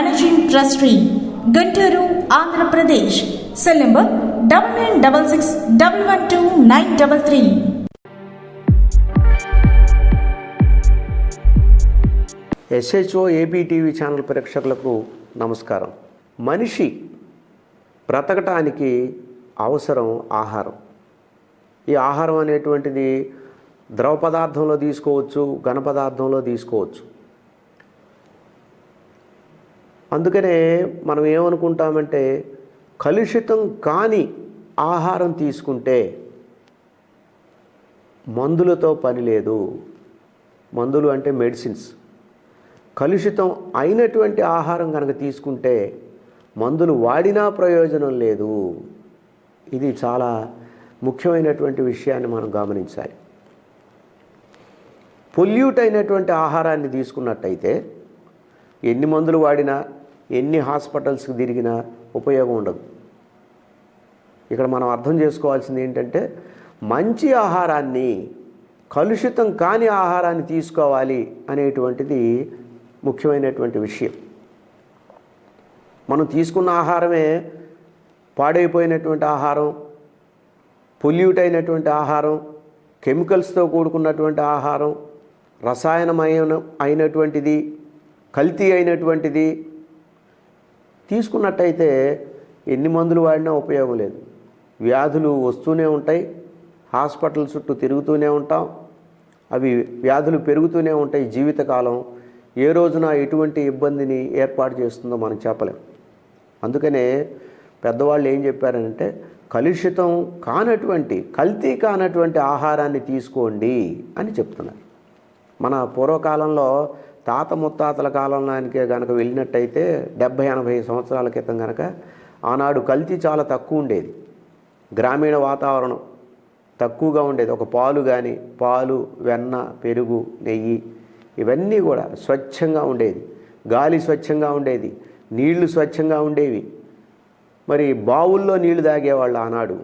managing trustee Guntur Andhra Pradesh cell number double nine double six double one two nine double three SHO AB TV channel ప్రేక్షకులకు నమస్కారం మనిషి బ్రతకటానికి అవసరం ఆహారం ఈ ఆహారం అనేటువంటిది ద్రవ పదార్థంలో తీసుకోవచ్చు ఘన పదార్థంలో తీసుకోవచ్చు అందుకనే మనం ఏమనుకుంటామంటే కలుషితం కాని ఆహారం తీసుకుంటే మందులతో పని లేదు. మందులు అంటే మెడిసిన్స్. కలుషితం అయినటువంటి ఆహారం కనుక తీసుకుంటే మందులు వాడినా ప్రయోజనం లేదు. ఇది చాలా ముఖ్యమైనటువంటి విషయాన్ని మనం గమనించాలి. పొల్యూట్ అయినటువంటి ఆహారాన్ని తీసుకున్నట్టయితే ఎన్ని మందులు వాడినా ఎన్ని హాస్పిటల్స్కి తిరిగినా ఉపయోగం ఉండదు. ఇక్కడ మనం అర్థం చేసుకోవాల్సింది ఏంటంటే మంచి ఆహారాన్ని కలుషితం కాని ఆహారాన్ని తీసుకోవాలి అనేటువంటిది ముఖ్యమైనటువంటి విషయం. మనం తీసుకున్న ఆహారమే పాడైపోయినటువంటి ఆహారం పొల్యూట్ అయినటువంటి ఆహారం కెమికల్స్తో కూడుకున్నటువంటి ఆహారం రసాయనమైన అయినటువంటిది కల్తీ అయినటువంటిది తీసుకున్నట్టయితే ఎన్ని మందులు వాడినా ఉపయోగం లేదు. వ్యాధులు వస్తూనే ఉంటాయి. హాస్పిటల్ చుట్టూ తిరుగుతూనే ఉంటాం. అవి వ్యాధులు పెరుగుతూనే ఉంటాయి జీవితకాలం. ఏ రోజున ఎటువంటి ఇబ్బందిని ఏర్పాటు చేస్తుందో మనం చెప్పలేం. అందుకనే పెద్దవాళ్ళు ఏం చెప్పారంటే కలుషితం కానటువంటి కల్తీ కానటువంటి ఆహారాన్ని తీసుకోండి అని చెప్తున్నారు. మన పూర్వకాలంలో తాత ముత్తాతల కాలంలోనికే కనుక వెళ్ళినట్టయితే డెబ్భై ఎనభై సంవత్సరాల క్రితం కనుక ఆనాడు కల్తీ చాలా తక్కువ ఉండేది. గ్రామీణ వాతావరణం తక్కువగా ఉండేది. ఒక పాలు కానీ పాలు వెన్న పెరుగు నెయ్యి ఇవన్నీ కూడా స్వచ్ఛంగా ఉండేది. గాలి స్వచ్ఛంగా ఉండేది. నీళ్ళు స్వచ్ఛంగా ఉండేవి. మరి బావుల్లో నీళ్ళు తాగేవాళ్ళు ఆనాడు.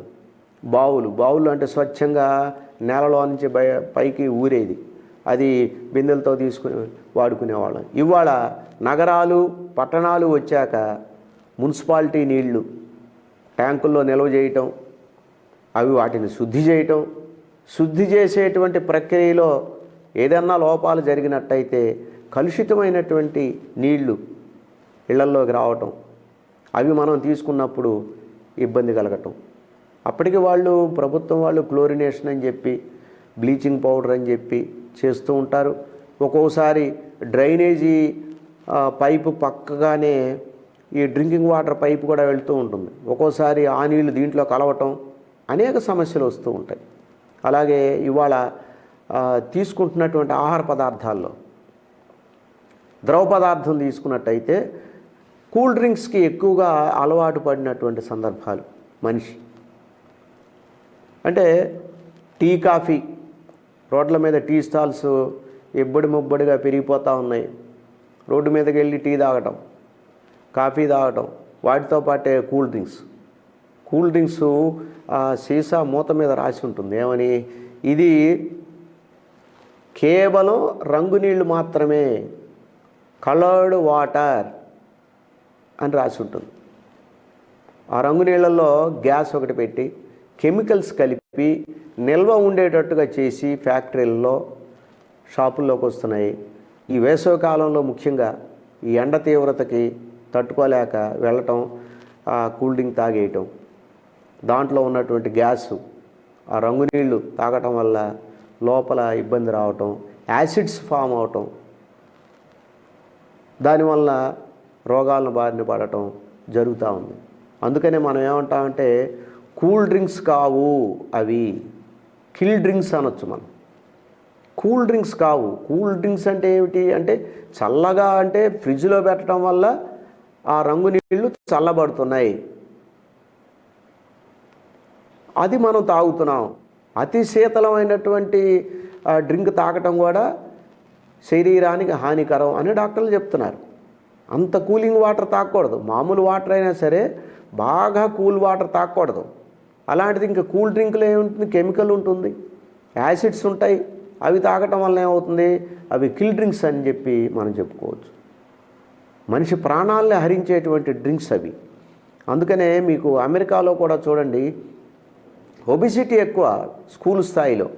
బావులు బావులు అంటే స్వచ్ఛంగా నేలలో నుంచి పైకి ఊరేది. అది బిందెలతో తీసుకుని వాడుకునేవాళ్ళం. ఇవాళ నగరాలు పట్టణాలు వచ్చాక మున్సిపాలిటీ నీళ్ళు ట్యాంకుల్లో నిల్వ చేయటం అవి వాటిని శుద్ధి చేయటం శుద్ధి చేసేటువంటి ప్రక్రియలో ఏదన్నా లోపాలు జరిగినట్టయితే కలుషితమైనటువంటి నీళ్ళు ఇళ్ళల్లోకి రావటం అవి మనం తీసుకున్నప్పుడు ఇబ్బంది కలగటం. అప్పటికి వాళ్ళు ప్రభుత్వం వాళ్ళు క్లోరినేషన్ అని చెప్పి బ్లీచింగ్ పౌడర్ అని చెప్పి చేస్తూ ఉంటారు. ఒక్కోసారి డ్రైనేజీ పైపు పక్కగానే ఈ డ్రింకింగ్ వాటర్ పైపు కూడా వెళ్తూ ఉంటుంది. ఒక్కోసారి ఆ నీళ్ళు దీంట్లో కలవటం అనేక సమస్యలు వస్తూ ఉంటాయి. అలాగే ఇవాళ తీసుకుంటున్నటువంటి ఆహార పదార్థాల్లో ద్రవ పదార్థం తీసుకున్నట్టయితే కూల్ డ్రింక్స్కి ఎక్కువగా అలవాటు పడినటువంటి సందర్భాలు మనిషి. అంటే టీ కాఫీ రోడ్ల మీద టీ స్టాల్స్ ఇబ్బడి ముబ్బడిగా పెరిగిపోతూ ఉన్నాయి. రోడ్డు మీదకి వెళ్ళి టీ తాగటం కాఫీ తాగటం వాటితో పాటే కూల్ డ్రింక్స్. కూల్ డ్రింక్స్ సీసా మూత మీద రాసి ఉంటుంది. ఏమని? ఇది కేవలం రంగు నీళ్ళు మాత్రమే కలర్డ్ వాటర్ అని రాసి ఉంటుంది. ఆ రంగు నీళ్ళల్లో గ్యాస్ ఒకటి పెట్టి కెమికల్స్ కలిపి నిల్వ ఉండేటట్టుగా చేసి ఫ్యాక్టరీల్లో షాపుల్లోకి వస్తున్నాయి. ఈ వేసవి కాలంలో ముఖ్యంగా ఈ ఎండ తీవ్రతకి తట్టుకోలేక వెళ్ళటం కూల్ డ్రింక్ తాగేయటం దాంట్లో ఉన్నటువంటి గ్యాసు ఆ రంగు నీళ్ళు తాగటం వల్ల లోపల ఇబ్బంది రావటం యాసిడ్స్ ఫామ్ అవటం దానివల్ల రోగాలను బారిన పడటం జరుగుతూ ఉంది. అందుకనే మనం ఏమంటామంటే కూల్ డ్రింక్స్ కావు అవి. కిల్ డ్రింక్స్ అనొచ్చు మనం. కూల్ డ్రింక్స్ కావు. కూల్ డ్రింక్స్ అంటే ఏమిటి? అంటే చల్లగా అంటే ఫ్రిడ్జ్లో పెట్టడం వల్ల ఆ రంగు నీళ్ళు చల్లబడుతున్నాయి. అది మనం తాగుతున్నాం. అతి శీతలమైనటువంటి ఆ, డ్రింక్ తాగటం కూడా శరీరానికి హానికరం అని డాక్టర్లు చెప్తున్నారు. అంత కూలింగ్ వాటర్ తాగకూడదు. మామూలు వాటర్ అయినా సరే బాగా కూల్ వాటర్ తాగకూడదు. అలాంటిది ఇంకా కూల్ డ్రింక్లో ఏముంటుంది కెమికల్ ఉంటుంది. యాసిడ్స్ ఉంటాయి. అవి తాగటం వల్ల ఏమవుతుంది? అవి కిల్ డ్రింక్స్ అని చెప్పి మనం చెప్పుకోవచ్చు. మనిషి ప్రాణాలని హరించేటువంటి డ్రింక్స్ అవి. అందుకనే మీకు అమెరికాలో కూడా చూడండి ఒబిసిటీ ఎక్కువ స్కూల్ స్థాయిలో.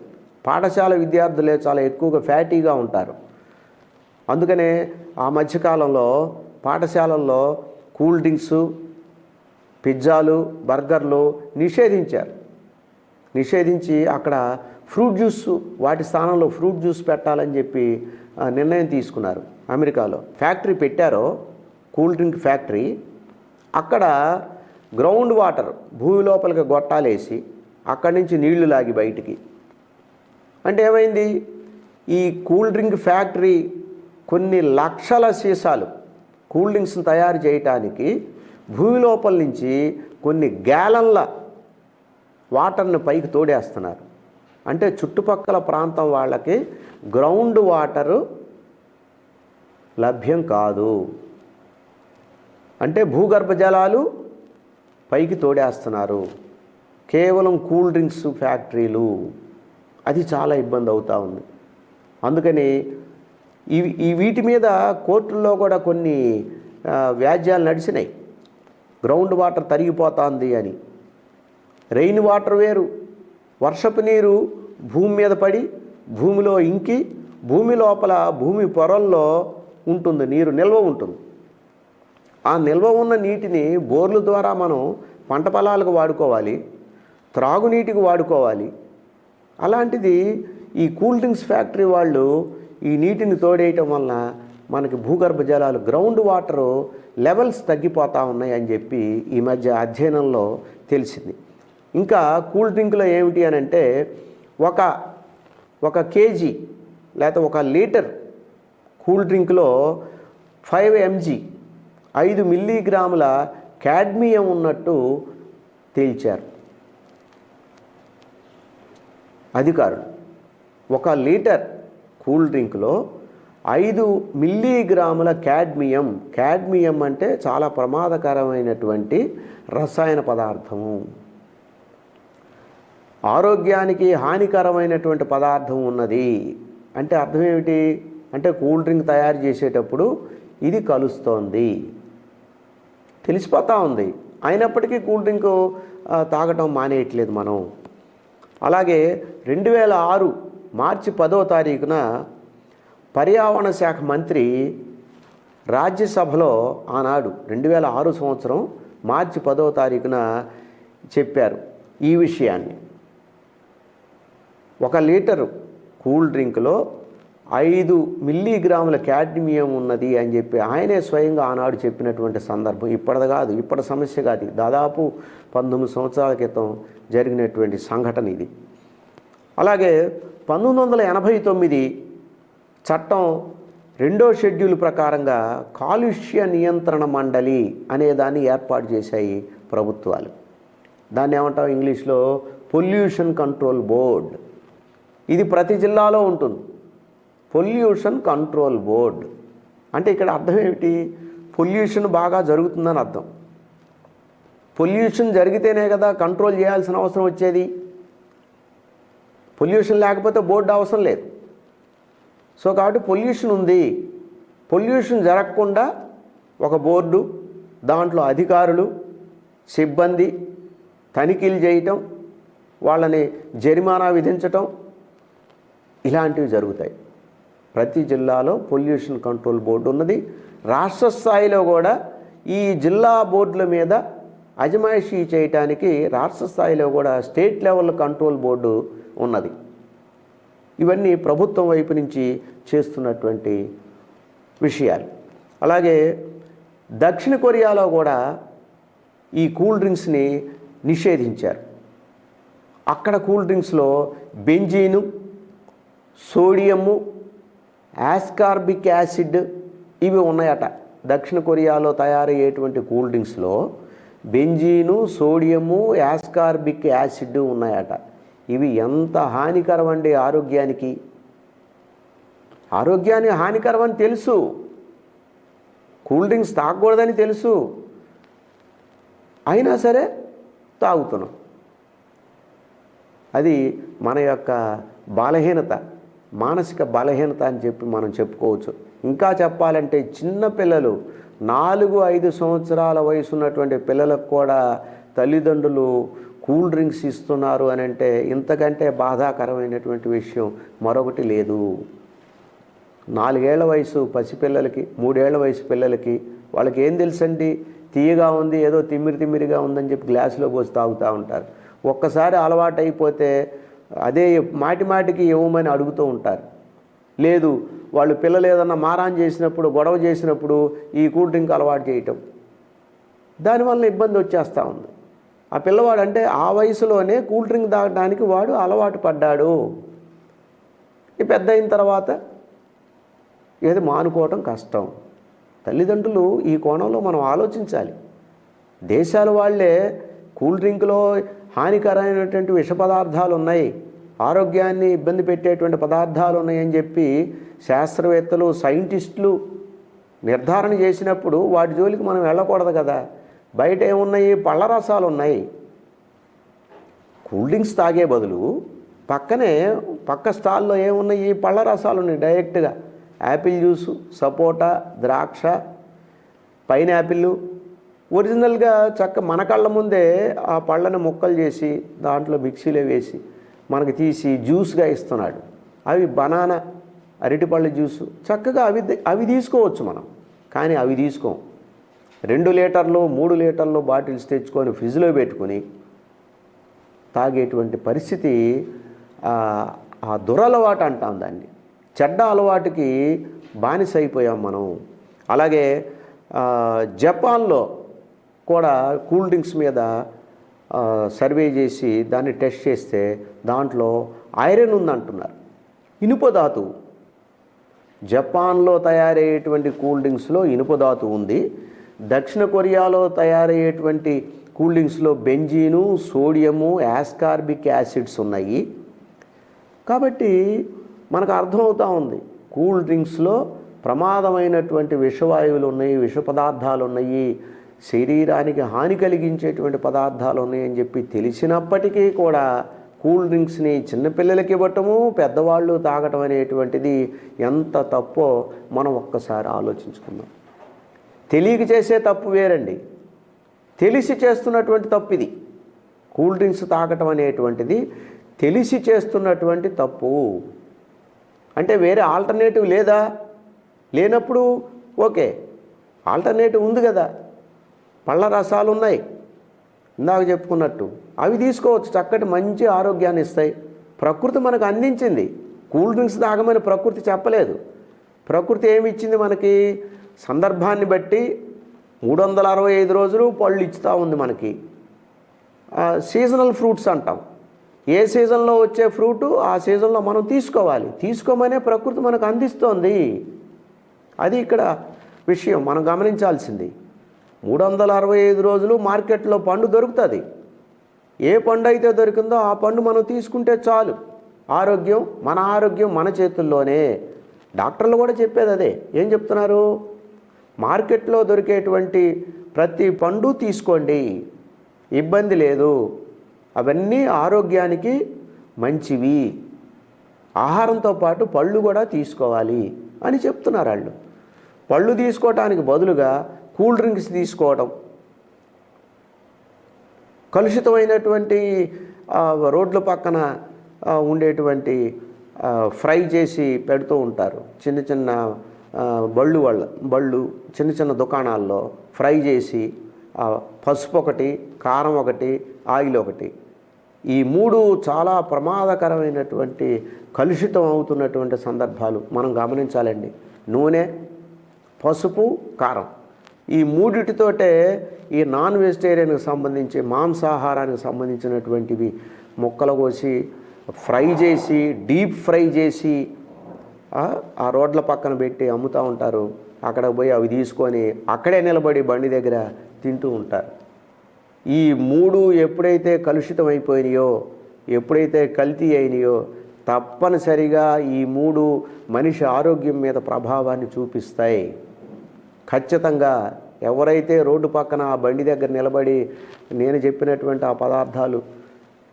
పాఠశాల విద్యార్థులే చాలా ఎక్కువగా ఫ్యాటీగా ఉంటారు. అందుకనే ఆ మధ్యకాలంలో పాఠశాలల్లో కూల్ డ్రింక్స్ పిజ్జాలు బర్గర్లు నిషేధించారు. నిషేధించి అక్కడ ఫ్రూట్ జ్యూస్ వాటి స్థానంలో ఫ్రూట్ జ్యూస్ పెట్టాలని చెప్పి నిర్ణయం తీసుకున్నారు అమెరికాలో. ఫ్యాక్టరీ పెట్టారో కూల్ డ్రింక్ ఫ్యాక్టరీ అక్కడ గ్రౌండ్ వాటర్ భూమి లోపలికి గొట్టాలేసి అక్కడి నుంచి నీళ్ళు లాగి బయటికి. అంటే ఏమైంది? ఈ కూల్ డ్రింక్ ఫ్యాక్టరీ కొన్ని లక్షల సీసాలు కూల్ డ్రింక్స్ని తయారు చేయటానికి భూమి లోపల నుంచి కొన్ని గ్యాలన్ల వాటర్ని పైకి తోడేస్తున్నారు. అంటే చుట్టుపక్కల ప్రాంతం వాళ్ళకి గ్రౌండ్ వాటరు లభ్యం కాదు. అంటే భూగర్భ జలాలు పైకి తోడేస్తున్నారు. కేవలం కూల్ డ్రింక్స్ ఫ్యాక్టరీలు. అది చాలా ఇబ్బంది అవుతూ ఉంది. అందుకని ఇవి ఈ వీటి మీద కోర్టుల్లో కూడా కొన్ని వ్యాజ్యాలు నడిచినాయి. గ్రౌండ్ వాటర్ తరిగిపోతుంది అని. రెయిన్ వాటర్ వేరు. వర్షపు నీరు భూమి మీద పడి భూమిలో ఇంకి భూమి లోపల భూమి పొరల్లో ఉంటుంది నీరు నిల్వ ఉంటుంది. ఆ నిల్వ ఉన్న నీటిని బోర్ల ద్వారా మనం పంట పొలాలకు వాడుకోవాలి త్రాగునీటికి వాడుకోవాలి. అలాంటిది ఈ కూల్ డ్రింక్స్ ఫ్యాక్టరీ వాళ్ళు ఈ నీటిని తోడేయటం వలన మనకి భూగర్భ జలాలు గ్రౌండ్ వాటరు లెవెల్స్ తగ్గిపోతూ ఉన్నాయి అని చెప్పి ఈ మధ్య అధ్యయనంలో తెలిసింది. ఇంకా కూల్ డ్రింక్లో ఏమిటి అని అంటే ఒక ఒక కేజీ లేకపోతే ఒక లీటర్ కూల్ డ్రింక్లో ఫైవ్ ఎంజీ ఐదు మిల్లీగ్రాముల క్యాడ్మియం ఉన్నట్టు తేల్చారు. అధికారులు ఒక లీటర్ కూల్ డ్రింక్లో ఐదు మిల్లీగ్రాముల క్యాడ్మియం. క్యాడ్మియం అంటే చాలా ప్రమాదకరమైనటువంటి రసాయన పదార్థము. ఆరోగ్యానికి హానికరమైనటువంటి పదార్థం ఉన్నది. అంటే అర్థం ఏమిటి? అంటే కూల్ డ్రింక్ తయారు చేసేటప్పుడు ఇది కలుస్తోంది. తెలిసిపోతూ ఉంది. అయినప్పటికీ కూల్ డ్రింక్ తాగటం మానేయట్లేదు మనం. అలాగే రెండు వేల ఆరు మార్చి పదో తారీఖున పర్యావరణ శాఖ మంత్రి రాజ్యసభలో ఆనాడు రెండు వేల ఆరు సంవత్సరం మార్చి పదో తారీఖున చెప్పారు ఈ విషయాన్ని. ఒక లీటరు కూల్ డ్రింక్లో ఐదు మిల్లీగ్రాముల క్యాడ్మియం ఉన్నది అని చెప్పి ఆయనే స్వయంగా ఆనాడు చెప్పినటువంటి సందర్భం ఇప్పటిది కాదు ఇప్పటి సమస్య కాదు. దాదాపు పంతొమ్మిది సంవత్సరాల క్రితం జరిగినటువంటి సంఘటన ఇది. అలాగే పంతొమ్మిది వందల ఎనభై తొమ్మిది చట్టం రెండో షెడ్యూల్ ప్రకారంగా కాలుష్య నియంత్రణ మండలి అనే దాన్ని ఏర్పాటు చేశాయి ప్రభుత్వాలు. దాన్ని ఏమంటాం ఇంగ్లీష్లో పొల్యూషన్ కంట్రోల్ బోర్డ్. ఇది ప్రతి జిల్లాలో ఉంటుంది. Pollution control board. అంటే ఇక్కడ అర్థం ఏమిటి? పొల్యూషన్ బాగా జరుగుతుందని అర్థం. పొల్యూషన్ జరిగితేనే కదా కంట్రోల్ చేయాల్సిన అవసరం వచ్చేది. పొల్యూషన్ లేకపోతే బోర్డు అవసరం లేదు. సో కాబట్టి పొల్యూషన్ ఉంది. పొల్యూషన్ జరగకుండా ఒక బోర్డు దాంట్లో అధికారులు సిబ్బంది తనిఖీలు చేయటం వాళ్ళని జరిమానా విధించటం ఇలాంటివి జరుగుతాయి. ప్రతి జిల్లాలో పొల్యూషన్ కంట్రోల్ బోర్డు ఉన్నది. రాష్ట్ర స్థాయిలో కూడా ఈ జిల్లా బోర్డుల మీద అజమాయిషీ చేయటానికి రాష్ట్ర స్థాయిలో కూడా స్టేట్ లెవెల్ కంట్రోల్ బోర్డు ఉన్నది. ఇవన్నీ ప్రభుత్వం వైపు నుంచి చేస్తున్నటువంటి విషయాలు. అలాగే దక్షిణ కొరియాలో కూడా ఈ కూల్ డ్రింక్స్ని నిషేధించారు. అక్కడ కూల్ డ్రింక్స్లో బెంజీను సోడియము యాస్కార్బిక్ యాసిడ్ ఇవి ఉన్నాయట. దక్షిణ కొరియాలో తయారయ్యేటువంటి కూల్ డ్రింక్స్లో బెంజీను సోడియము యాస్కార్బిక్ యాసిడ్ ఉన్నాయట. ఇవి ఎంత హానికరం అండి ఆరోగ్యానికి? ఆరోగ్యానికి హానికరం అని తెలుసు. కూల్ డ్రింక్స్ తాగకూడదని తెలుసు. అయినా సరే తాగుతున్నాం. అది మన యొక్క బలహీనత మానసిక బలహీనత అని చెప్పి మనం చెప్పుకోవచ్చు. ఇంకా చెప్పాలంటే చిన్న పిల్లలు నాలుగు ఐదు సంవత్సరాల వయసు ఉన్నటువంటి పిల్లలకు కూడా తల్లిదండ్రులు కూల్ డ్రింక్స్ ఇస్తున్నారు అని అంటే ఇంతకంటే బాధాకరమైనటువంటి విషయం మరొకటి లేదు. నాలుగేళ్ళ వయసు పసిపిల్లలకి మూడేళ్ళ వయసు పిల్లలకి వాళ్ళకి ఏం తెలుసండి? తీయగా ఉంది ఏదో తిమ్మిరి తిమ్మిరిగా ఉందని చెప్పి గ్లాసులో పోసి తాగుతూ ఉంటారు. ఒక్కసారి అలవాటు అయిపోతే అదే మాటి మాటికి ఇవ్వమని అడుగుతూ ఉంటారు. లేదు వాళ్ళు పిల్లలు ఏదన్నా మారాన్ చేసినప్పుడు గొడవ చేసినప్పుడు ఈ కూల్ డ్రింక్ అలవాటు చేయటం. దానివల్ల ఇబ్బంది వచ్చేస్తూ ఉంది. ఆ పిల్లవాడు అంటే ఆ వయసులోనే కూల్ డ్రింక్ తాగడానికి వాడు అలవాటు పడ్డాడు. ఈ పెద్ద అయిన తర్వాత ఏది మానుకోవటం కష్టం. తల్లిదండ్రులు ఈ కోణంలో మనం ఆలోచించాలి. దేశాల వాళ్ళే కూల్ డ్రింక్లో హానికరమైనటువంటి విష పదార్థాలు ఉన్నాయి. ఆరోగ్యాన్ని ఇబ్బంది పెట్టేటువంటి పదార్థాలు ఉన్నాయని చెప్పి శాస్త్రవేత్తలు సైంటిస్టులు నిర్ధారణ చేసినప్పుడు వాటి జోలికి మనం వెళ్ళకూడదు కదా. బయట ఏమున్నాయి? పళ్ళ రసాలు ఉన్నాయి కూల్ డ్రింక్స్ తాగే బదులు పక్కనే పక్క స్టాల్లో ఏమున్నాయి? పళ్ళ రసాలు ఉన్నాయి డైరెక్ట్గా. యాపిల్ జ్యూసు సపోటా ద్రాక్ష పైనాపిల్ ఒరిజినల్గా చక్క మన కళ్ళ ముందే ఆ పళ్ళని ముక్కలు చేసి దాంట్లో మిక్సీలో వేసి మనకి తీసి జ్యూస్గా ఇస్తున్నాడు. అవి బనానా అరటిపళ్ళ జ్యూసు. చక్కగా అవి అవి తీసుకోవచ్చు మనం. కానీ అవి తీసుకోం. రెండు లీటర్లు మూడు లీటర్లు బాటిల్స్ తెచ్చుకొని ఫ్రిడ్జ్లో పెట్టుకొని తాగేటువంటి పరిస్థితి ఆ, దురలవాటు అంటాం దాన్ని. చెడ్డ అలవాటుకి బానిస అయిపోయాం మనం. అలాగే జపాన్లో కూడా కూల్ డ్రింక్స్ మీద సర్వే చేసి దాన్ని టెస్ట్ చేస్తే దాంట్లో ఐరన్ ఉందంటున్నారు. ఇనుపధాతువు జపాన్లో తయారయ్యేటువంటి కూల్ డ్రింక్స్లో ఇనుపధాతువు ఉంది. దక్షిణ కొరియాలో తయారయ్యేటువంటి కూల్ డ్రింక్స్లో బెంజీను సోడియము యాస్కార్బిక్ యాసిడ్స్ ఉన్నాయి. కాబట్టి మనకు అర్థమవుతూ ఉంది కూల్ డ్రింక్స్లో ప్రమాదమైనటువంటి విషవాయువులు ఉన్నాయి విష పదార్థాలు ఉన్నాయి శరీరానికి హాని కలిగించేటువంటి పదార్థాలు ఉన్నాయని చెప్పి తెలిసినప్పటికీ కూడా కూల్ డ్రింక్స్ని చిన్నపిల్లలకి ఇవ్వటము పెద్దవాళ్ళు తాగటం అనేటువంటిది ఎంత తప్పో మనం ఒక్కసారి ఆలోచించుకుందాం. తెలియక చేసే తప్పు వేరండి. తెలిసి చేస్తున్నటువంటి తప్పు ఇది. కూల్ డ్రింక్స్ తాగటం అనేటువంటిది తెలిసి చేస్తున్నటువంటి తప్పు. అంటే వేరే ఆల్టర్నేటివ్ లేదా? లేనప్పుడు ఓకే. ఆల్టర్నేటివ్ ఉంది కదా. పళ్ళ రసాలు ఉన్నాయి. ఇందాక చెప్పుకున్నట్టు. అవి తీసుకోవచ్చు. చక్కటి మంచి ఆరోగ్యాన్ని ఇస్తాయి. ప్రకృతి మనకు అందించింది. కూల్ డ్రింక్స్ తాగమని ప్రకృతి చెప్పలేదు. ప్రకృతి ఏమి ఇచ్చింది మనకి? సందర్భాన్ని బట్టి మూడు వందల అరవై ఐదు రోజులు పళ్ళు ఇచ్చుతూ ఉంది మనకి. సీజనల్ ఫ్రూట్స్ అంటాం. ఏ సీజన్లో వచ్చే ఫ్రూట్ ఆ సీజన్లో మనం తీసుకోవాలి. తీసుకోమనే ప్రకృతి మనకు అందిస్తోంది. అది ఇక్కడ విషయం మనం గమనించాల్సింది. మూడు వందల అరవై ఐదు రోజులు మార్కెట్లో పండు దొరుకుతుంది. ఏ పండు అయితే దొరికిందో ఆ పండు మనం తీసుకుంటే చాలు. ఆరోగ్యం మన ఆరోగ్యం మన చేతుల్లోనే. డాక్టర్లు కూడా చెప్పేది అదే. ఏం చెప్తున్నారు? మార్కెట్లో దొరికేటువంటి ప్రతి పండు తీసుకోండి. ఇబ్బంది లేదు. అవన్నీ ఆరోగ్యానికి మంచివి. ఆహారంతో పాటు పళ్ళు కూడా తీసుకోవాలి అని చెప్తున్నారు వాళ్ళు. పళ్ళు తీసుకోవటానికి బదులుగా కూల్ డ్రింక్స్ తీసుకోవడం కలుషితమైనటువంటి రోడ్ల పక్కన ఉండేటువంటి ఫ్రై చేసి పెడుతూ ఉంటారు. చిన్న చిన్న బళ్ళు వాళ్ళ బళ్ళు చిన్న చిన్న దుకాణాల్లో ఫ్రై చేసి పసుపు ఒకటి కారం ఒకటి ఆయిల్ ఒకటి. ఈ మూడు చాలా ప్రమాదకరమైనటువంటి కలుషితం అవుతున్నటువంటి సందర్భాలు మనం గమనించాలండి. నూనె పసుపు కారం. ఈ మూడిటితోటే ఈ నాన్ వెజిటేరియన్కి సంబంధించి మాంసాహారానికి సంబంధించినటువంటివి ముక్కలు కోసి ఫ్రై చేసి డీప్ ఫ్రై చేసి ఆ, రోడ్ల పక్కన పెట్టి అమ్ముతూ ఉంటారు. అక్కడ పోయి అవి తీసుకొని అక్కడే నిలబడి బండి దగ్గర తింటూ ఉంటారు. ఈ మూడు ఎప్పుడైతే కలుషితం అయిపోయినాయో ఎప్పుడైతే కల్తీ అయినాయో తప్పనిసరిగా ఈ మూడు మనిషి ఆరోగ్యం మీద ప్రభావాన్ని చూపిస్తాయి. ఖచ్చితంగా ఎవరైతే రోడ్డు పక్కన ఆ బండి దగ్గర నిలబడి నేను చెప్పినటువంటి ఆ పదార్థాలు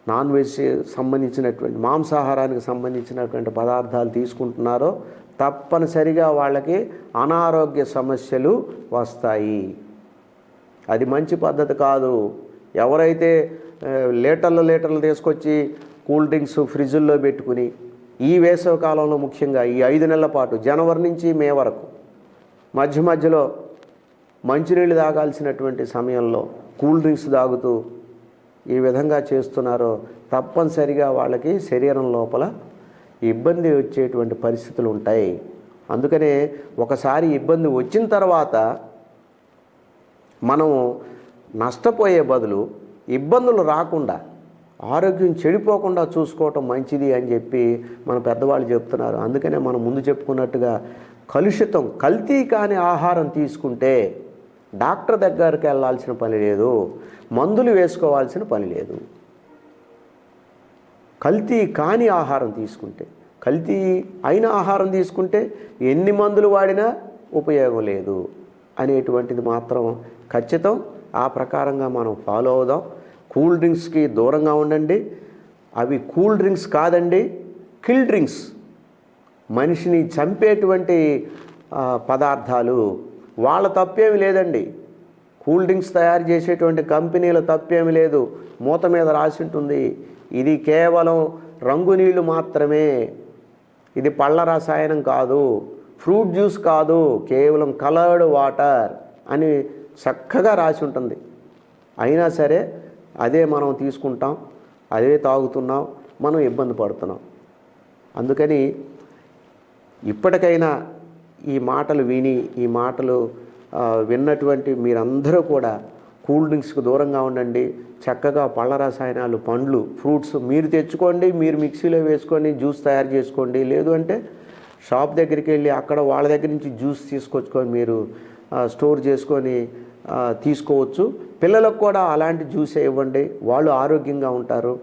నాన్ వెజ్ సంబంధించినటువంటి మాంసాహారానికి సంబంధించినటువంటి పదార్థాలు తీసుకుంటున్నారో తప్పనిసరిగా వాళ్ళకి అనారోగ్య సమస్యలు వస్తాయి. అది మంచి పద్ధతి కాదు. ఎవరైతే లీటర్లు లీటర్లు తీసుకొచ్చి కూల్ డ్రింక్స్ ఫ్రిడ్జుల్లో పెట్టుకుని ఈ వేసవి కాలంలో ముఖ్యంగా ఈ ఐదు నెలల పాటు జనవరి నుంచి మే వరకు మధ్య మధ్యలో మంచినీళ్ళు తాగాల్సినటువంటి సమయంలో కూల్ డ్రింక్స్ తాగుతూ ఈ విధంగా చేస్తున్నారో తప్పనిసరిగా వాళ్ళకి శరీరం లోపల ఇబ్బంది వచ్చేటువంటి పరిస్థితులు ఉంటాయి. అందుకనే ఒకసారి ఇబ్బంది వచ్చిన తర్వాత మనం నష్టపోయే బదులు ఇబ్బందులు రాకుండా ఆరోగ్యం చెడిపోకుండా చూసుకోవటం మంచిది అని చెప్పి మన పెద్దవాళ్ళు చెప్తున్నారు. అందుకనే మనం ముందు చెప్పుకున్నట్టుగా కలుషితం కల్తీ కాని ఆహారం తీసుకుంటే డాక్టర్ దగ్గరికి వెళ్ళాల్సిన పని లేదు మందులు వేసుకోవాల్సిన పని లేదు. కల్తీ కాని ఆహారం తీసుకుంటే కల్తీ అయిన ఆహారం తీసుకుంటే ఎన్ని మందులు వాడినా ఉపయోగం లేదు అనేటువంటిది మాత్రం ఖచ్చితం. ఆ ప్రకారంగా మనం ఫాలో అవుదాం. కూల్ డ్రింక్స్కి దూరంగా ఉండండి. అవి కూల్ డ్రింక్స్ కాదండి కిల్ డ్రింక్స్. మనిషిని చంపేటువంటి పదార్థాలు వాళ్ళ తప్పేమి లేదండి. కూల్ డ్రింక్స్ తయారు చేసేటువంటి కంపెనీల తప్పేమి లేదు. మూత మీద రాసి ఉంటుంది ఇది కేవలం రంగు నీళ్ళు మాత్రమే. ఇది పళ్ళ రసాయనం కాదు. ఫ్రూట్ జ్యూస్ కాదు. కేవలం కలర్డ్ వాటర్ అని చక్కగా రాసి ఉంటుంది అయినా సరే అదే మనం తీసుకుంటాం. అదే తాగుతున్నాం. మనం ఇబ్బంది పడుతున్నాం. అందుకని ఇప్పటికైనా ఈ మాటలు విని ఈ మాటలు విన్నటువంటి మీరందరూ కూడా కూల్ డ్రింక్స్కి దూరంగా ఉండండి. చక్కగా పళ్ళ రసాయనాలు పండ్లు ఫ్రూట్స్ మీరు తెచ్చుకోండి మీరు మిక్సీలో వేసుకొని జ్యూస్ తయారు చేసుకోండి. లేదు అంటే షాప్ దగ్గరికి వెళ్ళి అక్కడ వాళ్ళ దగ్గర నుంచి జ్యూస్ తీసుకొచ్చుకొని మీరు స్టోర్ చేసుకొని తీసుకోవచ్చు. పిల్లలకు కూడా అలాంటి జ్యూసే ఇవ్వండి. వాళ్ళు ఆరోగ్యంగా ఉంటారు.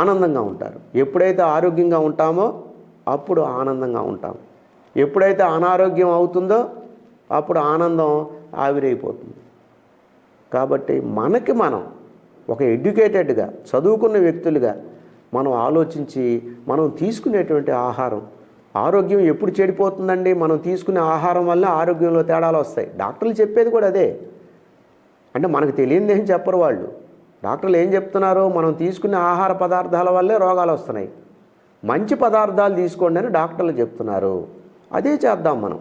ఆనందంగా ఉంటారు. ఎప్పుడైతే ఆరోగ్యంగా ఉంటామో అప్పుడు ఆనందంగా ఉంటాం. ఎప్పుడైతే అనారోగ్యం అవుతుందో అప్పుడు ఆనందం ఆవిరైపోతుంది. కాబట్టి మనకి మనం ఒక ఎడ్యుకేటెడ్గా చదువుకున్న వ్యక్తులుగా మనం ఆలోచించి మనం తీసుకునేటువంటి ఆహారం ఆరోగ్యం ఎప్పుడు చెడిపోతుందండి? మనం తీసుకునే ఆహారం వల్ల ఆరోగ్యంలో తేడాలు వస్తాయి. డాక్టర్లు చెప్పేది కూడా అదే. అంటే మనకు తెలియనిది ఏం చెప్పరు వాళ్ళు. డాక్టర్లు ఏం చెప్తున్నారో మనం తీసుకునే ఆహార పదార్థాల వల్లే రోగాలు వస్తున్నాయి. మంచి పదార్థాలు తీసుకోండి అని డాక్టర్లు చెప్తున్నారు. అదే చేద్దాం మనం.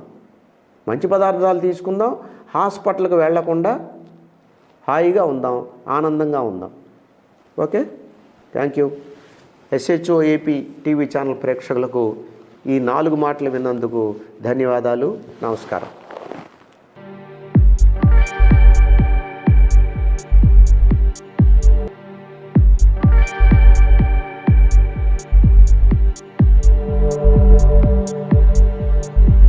మంచి పదార్థాలు తీసుకుందాం హాస్పిటల్కి వెళ్ళకుండా హాయిగా ఉందాం ఆనందంగా ఉందాం. Okay? Thank you. SHO AP TV channel ప్రేక్షకులకు ఈ నాలుగు మాటలు విన్నందుకు ధన్యవాదాలు. నమస్కారం.